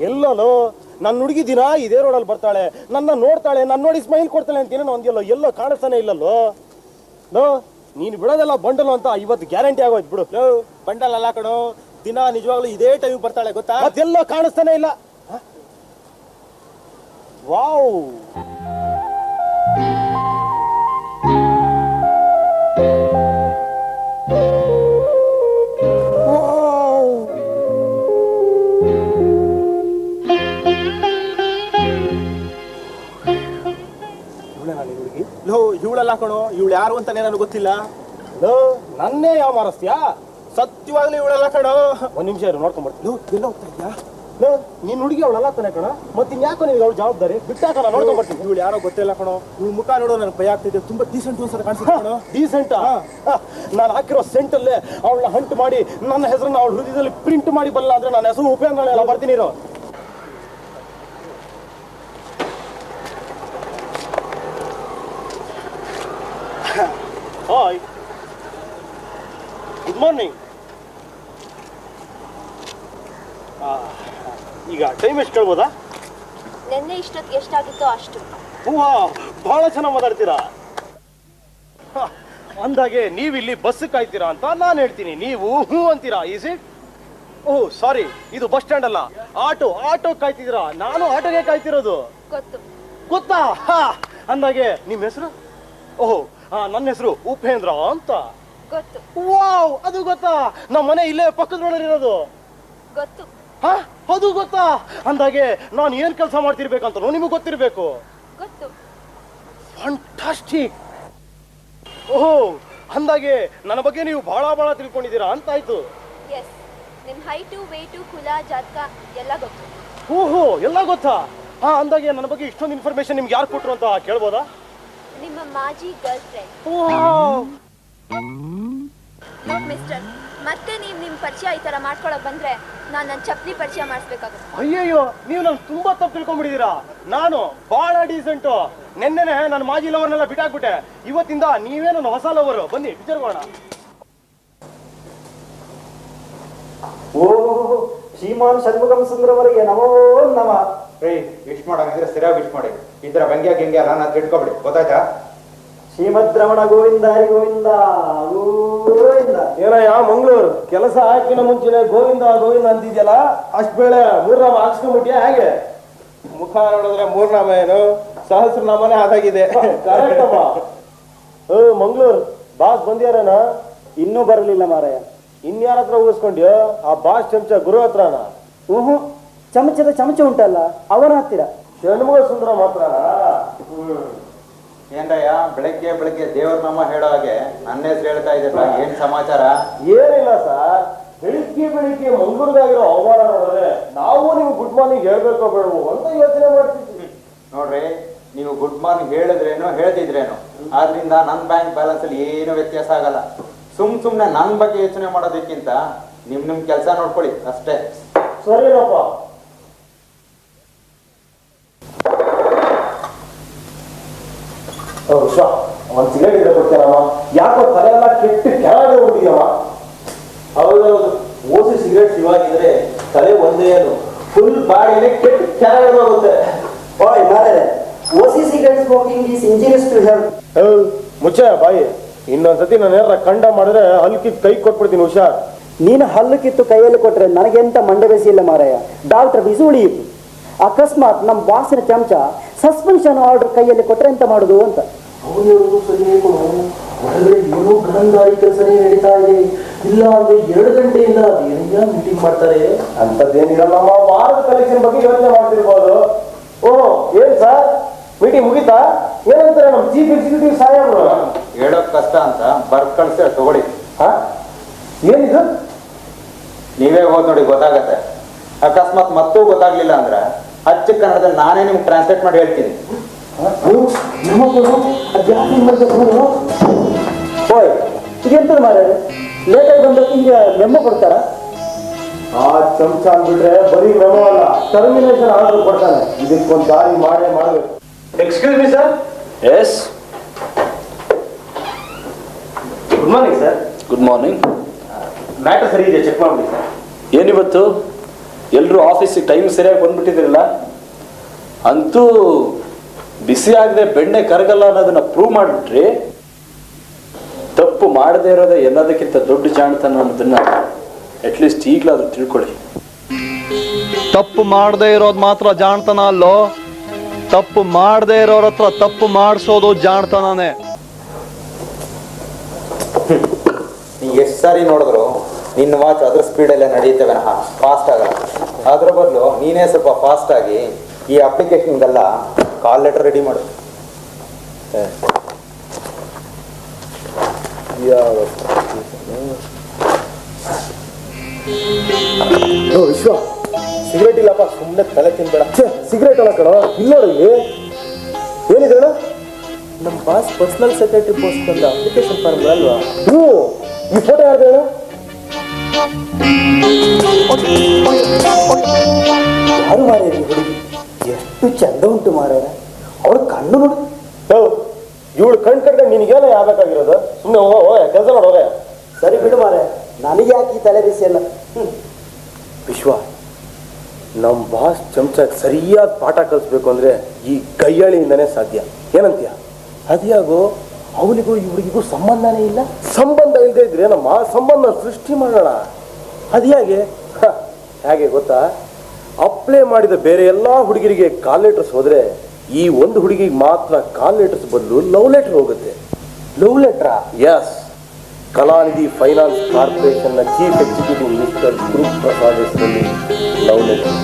ಎಲ್ಲೋ ನನ್ನ ಹುಡುಗಿ ದಿನ ಇದೇ ರೋಡಲ್ಲಿ ಬರ್ತಾಳೆ ನನ್ನ ನೋಡ್ತಾಳೆ ನನ್ನ ನೋಡಿ ಸ್ಮೈಲ್ ಕೊಡ್ತಾಳೆ ಅಂತ ಏನೋ ಒಂದಿಲ್ಲೋ ಎಲ್ಲೋ ಕಾಣಿಸ್ತಾನೆ ಇಲ್ಲಲ್ಲೋ? ಲೋ ನೀನು ಬಿಡೋದೆಲ್ಲ ಬಂಡಲು ಅಂತ ಇವತ್ತು ಗ್ಯಾರಂಟಿ ಆಗೋಯ್ತು ಬಿಡು. ಲೋ ಬಂಡಲ್ ಅಲ್ಲ ಕಣೋ ದಿನ ನಿಜವಾಗ್ಲೂ ಇದೇ ಟೈಮ್ ಬರ್ತಾಳೆ ಗೊತ್ತಾ? ಅದೆಲ್ಲೋ ಕಾಣಿಸ್ತಾನೆ ಇಲ್ಲ. ವಾವ್. ಲೋ ಇವಳಲ್ಲ ಕಣೋ ಇವಳು ಯಾರು ಅಂತಾನೆ ನನಗೆ ಗೊತ್ತಿಲ್ಲ. ಲೋ ನನ್ನೇ ಯಾವ ಮಾರಸ್ತ್ಯಾ? ಸತ್ಯವಾಗ್ಲೂ ಇವಳಲ್ಲ ಕಣೋ. ಒಂದ್ ನಿಮಿಷ ಇರು ನೋಡ್ಕೊಂಡ್ಬರ್ತೀನಿ ಲೋ ಎಲ್ಲ ಹೋಗ್ತಾ ಇದ್ಯಾ? ಲೋ ನಿನ್ ಹುಡುಗಿ ಅವಳಲ್ಲ ತಾನೆ ಕಣ. ಮತ್ತೆ ಯಾಕೋ ನಿನ್ಗೆ ಅವಳು ಜವಾಬ್ದಾರಿ? ಬಿಟ್ಟಾಕ ನಾನು ನೋಡ್ಕೊಂಡ್ಬರ್ತೀನಿ ಇವಳು ಯಾರೋ ಗೊತ್ತಿಲ್ಲ ಕಣೋ. ಇವಳು ಮುಖ ನೋಡೋ ನನಗೆ ಭಯ ಆಗ್ತಿದೆ ತುಂಬಾ ಡೀಸೆಂಟ್ ಒಂದ್ಸಲ ಕಾಣಿಸ್ತಾ ಕಣೋ. ಡೀಸೆಂಟ್ ನಾನು ಹಾಕಿರೋ ಸೆಂಟಲ್ಲೇ ಅವಳ ಹಂಟ್ ಮಾಡಿ ನನ್ನ ಹೆಸರನ್ನ ಅವಳ ಹೃದಯದಲ್ಲಿ ಪ್ರಿಂಟ್ ಮಾಡಿ ಬಲ್ಲ ಅಂದ್ರೆ ನನ್ನ ಹೆಸರು ಉಪೇಂದ್ರ ಎಲ್ಲ ಬರ್ತೀನಿ ಇರೋ. ಗುಡ್ ಮಾರ್ನಿಂಗ್ ಈಗ ಟೈಮ್ ಎಷ್ಟು ಕೇಳ್ಬೋದಾ? ನಿನ್ನೆ ಇಷ್ಟೊತ್ತಿಗೆ ಎಷ್ಟಾಗಿತ್ತೋ ಅಷ್ಟು. ಹೂವಾ ಬಹಳ ಚೆನ್ನಾಗಿ ಮಾತಾಡ್ತೀರಾ? ಅಂದಾಗೆ ನೀವಿಲ್ಲಿ ಬಸ್ ಕಾಯ್ತೀರಾ ಅಂತ ನಾನು ಹೇಳ್ತೀನಿ. ನೀವು ಹೂ ಅಂತೀರಾ ಈಸ್ ಇಟ್ ಓಹ್ ಸಾರಿ ಇದು ಬಸ್ ಸ್ಟ್ಯಾಂಡ್ ಅಲ್ಲ. ಆಟೋ ಆಟೋ ಕಾಯ್ತಿದ್ದೀರಾ? ನಾನು ಆಟೋಗೆ ಕಾಯ್ತಿರೋದು. ಗೊತ್ತು. ಗೊತ್ತಾ? ಹಾ ಅಂದಾಗೆ ನಿಮ್ಮ ಹೆಸರು? ಓಹ್ ಹಾ ನನ್ನ ಹೆಸರು ಉಪೇಂದ್ರ ಅಂತ. ಗೊತ್ತು. ವಾವ್ ಅದು ಗೊತ್ತಾ? ನಮ್ಮ ಮನೆ ಇಲ್ಲೇ ಪಕ್ಕದ ಇರೋದು ಗೊತ್ತು. ಹಾ? ಅದು ಗೊತ್ತಾ? ಅಂದಾಗೆ ನಾನು ಏನ್ ಕೆಲಸ ಮಾಡ್ತಿರ್ಬೇಕಂತ ನಿಮಗೆ ಗೊತ್ತಿರ್ಬೇಕು. ಗೊತ್ತು. ಫಂಟಾಸ್ಟಿಕ್ ಓಹೋ ಅಂದಾಗೆ ನನ್ನ ಬಗ್ಗೆ ನೀವು ಬಹಳ ಬಹಳ ತಿಳ್ಕೊಂಡಿದ್ದೀರಾ ಅಂತ ಆಯ್ತು. ಎಸ್ ನಿಮ್ ಹೈಟು ವೆಯ್ಟು ಕುಲ ಜಾತಕ ಎಲ್ಲ ಗೊತ್ತು. ಓಹೋ ಎಲ್ಲ ಗೊತ್ತಾ? ಹಾ ಅಂದಾಗೆ ನನ್ನ ಬಗ್ಗೆ ಇಷ್ಟೊಂದು ಇನ್ಫಾರ್ಮೇಶನ್ ನಿಮ್ಗೆ ಯಾರು ಕೊಟ್ರು ಅಂತ ಕೇಳ್ಬೋದಾ? ನಿಮ್ಮ ಮಾಜಿ ಗರ್ಲ್ ಫ್ರೆಂಡ್ ಮಿಸ್ಟರ್ ಮತ್ತೆ ನೀವು ನಿಮ್ಮ ಪರಿಚಯ ಈ ತರ ಮಾಡ್ಕೊಳಕ್ ಬಂದ್ರೆ ನಾನು ನನ್ ಚಪ್ಪಲಿ ಪರಿಚಯ ಮಾಡಿಸ್ಬೇಕಾಗುತ್ತೆ. ಅಯ್ಯಯ್ಯೋ ನೀವು ನಾನು ತುಂಬಾ ತಪ್ಪು ತಿಳ್ಕೊಂಡ್ಬಿಟ್ಟಿದ್ದೀರಾ ನಾನು ಬಹಳ ಡೀಸೆಂಟು ನಿನ್ನೆನೆ ನನ್ನ ಮಾಜಿ ಲವರ್ನೆಲ್ಲ ಬಿಟ್ಟಾಕ್ಬಿಟ್ಟೆ. ಇವತ್ತಿಂದ ನೀವೇ ನನ್ನ ಹೊಸ ಲವರು ಬನ್ನಿ ಪಿಕ್ಚರ್ ಹೋಗೋಣ ಓ ಶ್ರೀಮಾನ್ ಷಣ್ಮುಖಂ ಸುಂದರವರಿಗೆ ನಮೋ ನಮ. ಏಯ್ ವಿಶ್ ಮಾಡಂಗಿದ್ರೆ ಸರಿಯಾಗಿ ವಿಶ್ ಮಾಡಿ. ಈ ತರ ವ್ಯಂಗ್ಯ ಗೆಂಗ್ಯ ನಾನು ತಿಳ್ಕೊಬಿಡಿ ಗೊತ್ತಾಯ್ತಾ? ಶ್ರೀಮದ್ ರಮಣ ಗೋವಿಂದ. ಹರಿ ಗೋವಿಂದ ಗೋವಿಂದ ಏನಯ್ಯ ಮಂಗಳೂರು? ಕೆಲಸ ಹಾಕಿನ ಮುಂಚೆನೆ ಗೋವಿಂದ ಗೋವಿಂದ ಅಂತಿದ್ಯಲ್ಲ ಅಷ್ಟ್ ಬೇಳೆ ಮೂರ್ನಾಮ ಹಾಕ್ಸ್ಕೊಂಡ್ಬಿಟ್ಯಾ? ಹಾಗೆ? ಮುಖ ನೋಡಿದ್ರೆ ಮೂರ್ನಾಮ ಏನು? ಸಹಸ್ರನಾಮನೇ ಅದಾಗಿದೆ ಓ ಮಂಗಳೂರು. ಬಾಸ್ ಬಂದ್ಯಾರನ? ಇನ್ನೂ ಬರಲಿಲ್ಲ ಮಾರಾಯ. ಇನ್ಯಾರ ಹತ್ರ ಊಹಿಸ್ಕೊಂಡ್ಯೋ ಆ ಬಾಸ್ ಚಮಚ ಗುರು ಹತ್ರನ? ಚಮಚದ ಚಮಚ ಉಂಟಲ್ಲ ಅವನ ಹತ್ತಿರ. ಷಣ್ಮುಖ ಸುಂದರ ಮಾತ್ರ ಏನ್ರಯ್ಯ ಬೆಳಗ್ಗೆ ಬೆಳಗ್ಗೆ ದೇವ್ರ ನಾಮ ಹೇಳೋ ಹಾಗೆ ನನ್ನ ಹೆಸರು ಹೇಳ್ತಾ ಇದ್ದೀರ ಏನ್ ಸಮಾಚಾರ? ಏನಿಲ್ಲ ಸರ್ ಬೆಳಿಗ್ಗೆ ಬೆಳಿಗ್ಗೆ ಮಂಗಳೂರಿಗಾಗಿರೋ ಅವಮಾನ ನೋಡಿದ್ರೆ ನಾವು ನೀವು ಗುಡ್ ಮಾರ್ನಿಂಗ್ ಹೇಳ್ಬೇಕೋ ಬೇಡವೋ ಅಂತ ಯೋಚನೆ ಮಾಡ್ತಿದ್ವಿ. ನೋಡ್ರಿ ನೀವು ಗುಡ್ ಮಾರ್ನಿಂಗ್ ಹೇಳಿದ್ರೇನೋ ಹೇಳ್ತಿದ್ರೇನು ಆದ್ರಿಂದ ನನ್ನ ಬ್ಯಾಂಕ್ ಬ್ಯಾಲೆನ್ಸ್ ಅಲ್ಲಿ ಏನು ವ್ಯತ್ಯಾಸ ಆಗಲ್ಲ. ಸುಮ್ ಸುಮ್ನೆ ನನ್ನ ಬಗ್ಗೆ ಯೋಚನೆ ಮಾಡೋದಕ್ಕಿಂತ ನಿಮ್ ನಿಮ್ ಕೆಲಸ ನೋಡ್ಕೊಳ್ಳಿ ಅಷ್ಟೇ. ಸರಿನಪ್ಪ. ಉಷಾ ಒಂದ್ ಸಿಗರೇಟ್ ಕೊಡ್ತೇನಮ್ಮ ಯಾಕೋ ತಲೆ ಎಲ್ಲ ಕೆಟ್ಟು ಕೆಳಗಡೆ ಹೋಗ್ಬಿಟ್ಟಿದಮ್ಮ ಹೌದೌದು. ಓಸಿ ಸಿಗರೇಟ್ ಇವಾಗಿದ್ರೆ ತಲೆ ಒಂದೇ ಏನು ಫುಲ್ ಬಾಡಿನೇ ಕೆಟ್ಟು ಕೆಳಗಡೆ ಹೋಗುತ್ತೆ. ಓಯ್ ಮಾರಾಯ ಓಸಿ cigarette smoking is injurious to health ಮುಚ್ಚ ಬಾಯಿ. ಇನ್ನೊಂದ್ಸತಿ ನಾನು ಏನಾರ ಕಂಡ ಮಾಡಿದ್ರೆ ಹಲ್ಕಿ ಕೈ ಕೊಟ್ಬಿಡ್ತೀನಿ ಹುಷಾರ್ ನೀನು ಹಲ್ಲು ಕಿತ್ತು ಕೈಯಲ್ಲಿ ಕೊಟ್ರೆ ನನಗೆಂತ ಮಂಡಬೇಸಿ ಬೆಸಿ ಇಲ್ಲ ಮಾರಾಯ. ಡಾಕ್ಟರ್ ಬಿಸಿ ಉಳಿಯಿತು ಅಕಸ್ಮಾತ್ ನಮ್ಮ ಬಾಸಿನ ಚಮಚ ಸಸ್ಪೆನ್ಷನ್ ಆರ್ಡರ್ ಕೈಯಲ್ಲಿ ಕೊಟ್ಟರೆ ಎಂತ ಮಾಡುದು ಅಂತ. ಅವನು ಸರಿಯೇ ಹೊರಗಡೆ ಏನೋ ಗಡಂದಾರಿ ಕೆಲಸನೇ ನಡೀತಾ ಇದೆ. ಇಲ್ಲ ಅಂದ್ರೆ ಎರಡು ಗಂಟೆಯಿಂದ ಅದೇನಿಲ್ಲ ಮೀಟಿಂಗ್ ಮಾಡ್ತಾರೆ. ಅಂತದ್ದೇನಿರಲ್ಲಮ್ಮ ವಾರದ ಕಲೆಕ್ಷನ್ ಬಗ್ಗೆ ಯೋಚನೆ ಮಾಡ್ತಿರ್ಬೋದು. ಓಹ್ ಏನ್ ಸರ್ ಮೀಟಿಂಗ್ ಮುಗೀತಾ? ಏನಂತಾರೆ ನಮ್ಮ ಚೀಫ್ ಎಕ್ಸಿಕ್ಯೂಟಿವ್ ಸಾಹೇಬ್ರು? ಹೇಳೋಕ್ ಕಷ್ಟ ಅಂತ ಬರ್ದ್ ಕಳ್ಸಿ ತಗೊಳ್ಳಿ. ಹಾ? ಏನಿದು? ನೀವೇ ಹೋದ್ ನೋಡಿ ಗೊತ್ತಾಗತ್ತೆ. ಅಕಸ್ಮಾತ್ ಮತ್ತೂ ಗೊತ್ತಾಗ್ಲಿಲ್ಲ ಅಂದ್ರೆ ಅಚ್ಚ ಕನ್ನಡದಲ್ಲಿ ನಾನೇ ನಿಮ್ಗೆ ಟ್ರಾನ್ಸ್ಲೇಟ್ ಮಾಡಿ ಹೇಳ್ತೀನಿ. ಓಯ್ ಇದೆಂತದ ಮಾರಾಯ? ಲೇಟಾಗಿ ಬಂದಕ್ಕೆ ಹಿಂಗೆ ಮೆಮ್ಮ ಕೊಡ್ತಾರ? ಆ ಚಮಚ ಅಂದ್ಬಿಟ್ರೆ ಬರೀ ಮೆಮೋ ಅಲ್ಲ ಟರ್ಮಿನೇಷನ್ ಆರ್ಡರ್ ಕೊಡ್ತಾನೆ. ಇದಕ್ಕೊಂದು ದಾರಿ ಮಾಡೇ ಮಾಡಬೇಕು. Excuse me sir yes good morning sir good morning matter ಸರಿ ಇದೆ ಚೆಕ್ ಮಾಡ್ಬಿಡಿ ಸರ್ ಏನಿವತ್ತು? ಎಲ್ಲರೂ ಆಫೀಸಿಗೆ ಟೈಮ್ ಸರಿಯಾಗಿ ಬಂದ್ಬಿಟ್ಟಿದ್ರಲ್ಲ? ಅಂತೂ ಬಿಸಿ ಆಗದೆ ಬೆಣ್ಣೆ ಕರಗಲ್ಲ ಅನ್ನೋದನ್ನ ಪ್ರೂವ್ ಮಾಡಿಬಿಟ್ರಿ ತಪ್ಪು ಮಾಡದೇ ಇರೋದೇ ಎಲ್ಲದಕ್ಕಿಂತ ದೊಡ್ಡ ಜಾಣತನ ಅನ್ನೋದನ್ನ ಅಟ್ಲೀಸ್ಟ್ ಈಗಲಾದ್ರೂ ತಿಳ್ಕೊಳ್ಳಿ. ತಪ್ಪು ಮಾಡದೇ ಇರೋದು ಮಾತ್ರ ಜಾಣತನ ಅಲ್ಲೋ? ತಪ್ಪು ಮಾಡದೇ ಇರೋರ ಹತ್ರ ತಪ್ಪು ಮಾಡಿಸೋದು ಜಾಣತನೇ ನೀ ಎಷ್ಟು ಸಾರಿ ನೋಡಿದ್ರು ನಿನ್ನ ವಾಚ್ ಅದ್ರ ಸ್ಪೀಡಲ್ಲೇ ನಡೆಯುತ್ತೆ ವಿನಃ ಫಾಸ್ಟ್ ಆಗಲ್ಲ. ಅದ್ರ ಬದಲು ನೀನೇ ಸ್ವಲ್ಪ ಫಾಸ್ಟ್ ಆಗಿ ಈ ಅಪ್ಲಿಕೇಶನ್ಗೆಲ್ಲ ಕಾಲ್ ಲೆಟರ್ ರೆಡಿ ಮಾಡು. ವಿಶ್ವ. ಸಿಗರೇಟ್ ಇಲ್ಲಪ್ಪ ಸುಮ್ಮನೆ ತಲೆ ತಿನ್ಬೇಡ. ಸಿಗರೇಟ್ ಅಲ್ಲ ಕಣ. ಇಲ್ಲ ಇಲ್ಲಿ ಏನಿದೆ ನಮ್ಮ ಬಾಸ್ ಪರ್ಸನಲ್ ಸೆಕ್ರೆಟರಿ ಪೋಸ್ಟ್ ಬಂದ ಅಪ್ಲಿಕೇಶನ್ ಫಾರ್ಮ್ ಅಲ್ವಾ? ಹ್ಞೂ ಈ ಫೋಟೋ ಯಾರ್ದು ಹೇಳು? ಯಾರು ಮಾರೇರಿ ಹುಡುಗಿ ಎಷ್ಟು ಚಂದ ಉಂಟು ಮಾರಾಯ. ಅವಳ ಕಣ್ಣು ನೋಡಿ. ಇವಳು ಕಣ್ ಕಟ್ಕೊಂಡು ನಿನಗೇನ ಯಾವ್ದಾಗಿರೋದು ಸುಮ್ಮನೆ ಹೋಗೋ ಕೆಲಸ ಮಾಡೋರೆ ಸರಿ ಬಿಡು ಮಾರೇ ನನಗೆ ಯಾಕೆ ಈ ತಲೆ ಬಿಸಿ ಎಲ್ಲ? ಹ್ಮ್. ವಿಶ್ವ ನಮ್ಮ ಬಾಸ್ ಚಮಚ ಸರಿಯಾದ ಪಾಠ ಕಲಿಸ್ಬೇಕು ಅಂದ್ರೆ ಈ ಕೈಯಾಳಿಯಿಂದನೇ ಸಾಧ್ಯ. ಏನಂತೀಯ? ಅದ್ಯಾಗೋ ಅವನಿಗೂ ಇವರಿಗೂ ಸಂಬಂಧನೇ ಇಲ್ಲ. ಸಂಬಂಧ ಇಲ್ಲದೆ ಇದ್ರೆ ನಮ್ಮ ಸಂಬಂಧ ಸೃಷ್ಟಿ ಮಾಡೋಣ. ಅದು ಹೇಗೆ? ಹೇಗೆ ಗೊತ್ತಾ? ಅಪ್ಲೈ ಮಾಡಿದ ಬೇರೆ ಎಲ್ಲ ಹುಡುಗರಿಗೆ ಕಾಲ್ ಲೆಟರ್ಸ್ ಹೋದ್ರೆ ಈ ಒಂದು ಹುಡುಗಿಗೆ ಮಾತ್ರ ಕಾಲ್ ಲೆಟರ್ಸ್ ಬದಲು ಲವ್ ಲೆಟರ್ ಹೋಗುತ್ತೆ. ಲವ್ ಲೆಟ್ರಾ? S Kalanidhi finance ಕಾರ್ಪೊರೇಷನ್ನ chief executive minister Guru Prasad ಹೆಸರಲ್ಲಿ ಲವ್ ಲೆಟರ್.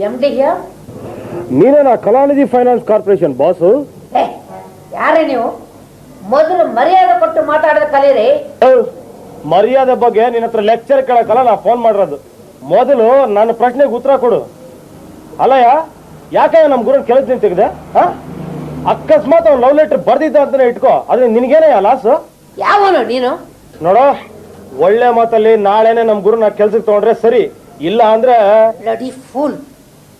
ಹಿಯರ್ ನೀನೇನಾ ಕಲಾನಿಧಿ ಫೈನಾನ್ಸ್ ಕಾರ್ಪೊರೇಷನ್ ಬಾಸು ಯಾರೇ ನೀವು? ಮೊದಲು ಮರ್ಯಾದೆ ಕೊಟ್ಟು ಮಾತಾಡದ ಕಲೀರಿ. ಮರ್ಯಾದೆ ಬಗ್ಗೆ ನಿನ್ನ ಹತ್ರ ಲೆಕ್ಚರ್ ಕೇಳಕ್ಕಲ್ಲ ನಾ ಫೋನ್ ಮಾಡಿರೋದು. ಮೊದಲು ನನ್ನ ಪ್ರಶ್ನೆಗೆ ಉತ್ತರ ಕೊಡು. ಅಲ್ಲಯ್ಯ ಯಾಕೆ ನಮ್ಮ ಗುರು ಕೆಲಸ ತೆಗೆದೆ? ಹಾ? ಅಕಸ್ಮಾತ್ ಅವ್ನು ಲವ್ ಲೆಟರ್ ಬರ್ದಿದ್ದ ಅಂತಾನೆ ಇಟ್ಕೋ. ಅದ್ರ ನಿನಗೇನಯ್ಯ ಲಾಸ್ ಯಾವ ನೀನು? ನೋಡೋ ಒಳ್ಳೆ ಮಾತಲ್ಲಿ ನಾಳೆನೆ ನಮ್ಮ ಗುರುನ ಕೆಲ್ಸಕ್ಕೆ ತಗೊಂಡ್ರೆ ಸರಿ. ಇಲ್ಲ ಅಂದ್ರೆ ಫೂಲ್.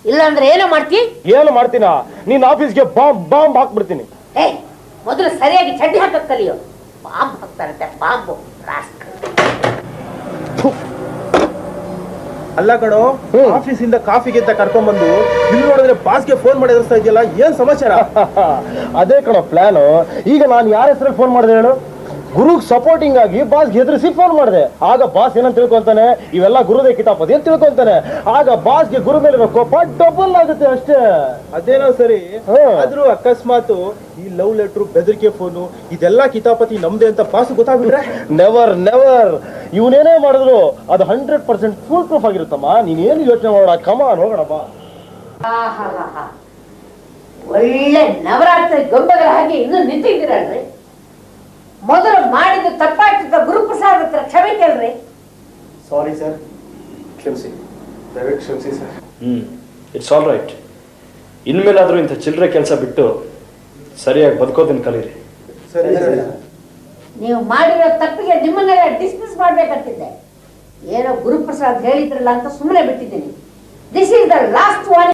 ಇಲ್ಲಾಂದ್ರೆ ಏನು ಮಾಡ್ತಿ? ಏನು ಮಾಡ್ತೀನ? ನೀನ್ ಆಫೀಸ್ಗೆ ಬಾಂಬ್ ಬಾಂಬ್ ಹಾಕ್ಬಿಡ್ತೀನಿ. ಏ ಮೊದಲು ಸರಿಯಾಗಿ ಚಡ್ಡಿ ಹಾಕಕ್ ಕಲಿಯೋ. ಬಾಂಬ್ ಹಾಕ್ತಾರಂತೆ ಬಾಂಬು. ಅಲ್ಲ ಕಣೋ ಆಫೀಸಿಂದ ಕಾಫಿಗೆ ಅಂತ ಕರ್ಕೊಂಡ್ಬಂದು ಇಲ್ಲಿ ನೋಡಿದ್ರೆ ಬಾಸ್ಗೆ ಫೋನ್ ಮಾಡಿ ಎದುರಿಸ್ತಾ ಇದೆಯಲ್ಲ ಏನ್ ಸಮಾಚಾರ? ಅದೇ ಕಣೋ ಪ್ಲಾನು ಈಗ ನಾನು ಯಾರ ಹೆಸರಲ್ಲಿ ಫೋನ್ ಮಾಡಿದೆ ಹೇಳು? ಗುರುಗ್ ಸಪೋರ್ಟಿಂಗ್ ಆಗಿ ಬಾಸ್ ಹೆದರಿಸಿ ಫೋನ್ ಮಾಡಿದೆ. ಆಗ ಬಾಸ್ ಏನಂತ ತಿಳ್ಕೊಳ್ತಾನೆ ಇವೆಲ್ಲ ಗುರುದೇ ಕಿತಾಪತಿ ಅಂತ ತಿಳ್ಕೊಳ್ತಾನೆ ಆಗ ಬಾಸ್ಗೆ ಗುರು ಮೇಲಿರೋ ಕೋಪ ಡಬಲ್ ಆಗುತ್ತೆ ಅಷ್ಟೇ. ಅದೇನೋ ಸರಿ. ಆದ್ರೂ ಅಕಸ್ಮಾತ್ ಈ ಲವ್ ಲೆಟ್ರು ಬೆದರಿಕೆ ಫೋನು ಇದೆಲ್ಲ ಕಿತಾಪತಿ ನಮ್ದೆ ಅಂತ ಬಾಸ್ ಗೊತ್ತಾಗ್ಬಿಟ್ರೆ? ನೆವರ್ ನೆವರ್ ಇವನೇನೇ ಮಾಡಿದ್ರು ಅದು ಹಂಡ್ರೆಡ್ ಪರ್ಸೆಂಟ್ ಫುಲ್ ಪ್ರೂಫ್ ಆಗಿರುತ್ತಮ್ಮ ನೀನೇನು ಯೋಚನೆ ಮಾಡೋಣ? ಕಮ ಹೋಗೋಣ ಬಾ. ಒಳ್ಳೆ ನವರಾತ್ರಿ ಗೊಂಬೆಗಳ ಹಾಗೆ ಇನ್ನೂ ನಿಂತಿದ್ದೀರಲ್ರಿ? ಮೊದಲು ಮಾಡಿದ ತಪ್ಪಾಗ್ತಿದ್ದ ಗುರುಪ್ರಸಾದ್ ಹತ್ರ ಕ್ಷಮೆ ಕೇಳ್ರಿ. ಸಾರಿ ಸರ್ ಕ್ಷಮಿಸಿ. ದಯವಿಟ್ಟು ಕ್ಷಮಿಸಿ sir hmm it's all right ಇನ್ಮೇಲಾದ್ರೂ ಇಂಥ ಚಿಲ್ಲರೆ ಕೆಲಸ ಬಿಟ್ಟು ಸರಿಯಾಗಿ ಬದುಕೋದನ್ನ ಕಲೀರಿ. ಸರಿ ಸರಿ ನೀವು ಮಾಡಿರೋ ತಪ್ಪಿಗೆ ನಿಮ್ಮನ್ನೆಲ್ಲ ಡಿಸ್ಮಿಸ್ ಮಾಡ್ಬೇಕಂತಿದ್ದೆ. ಏನೋ ಗುರುಪ್ರಸಾದ್ ಹೇಳಿದ್ರಲ್ಲ ಅಂತ ಸುಮ್ಮನೆ ಬಿಟ್ಟಿದ್ದೀನಿ. This is the last warning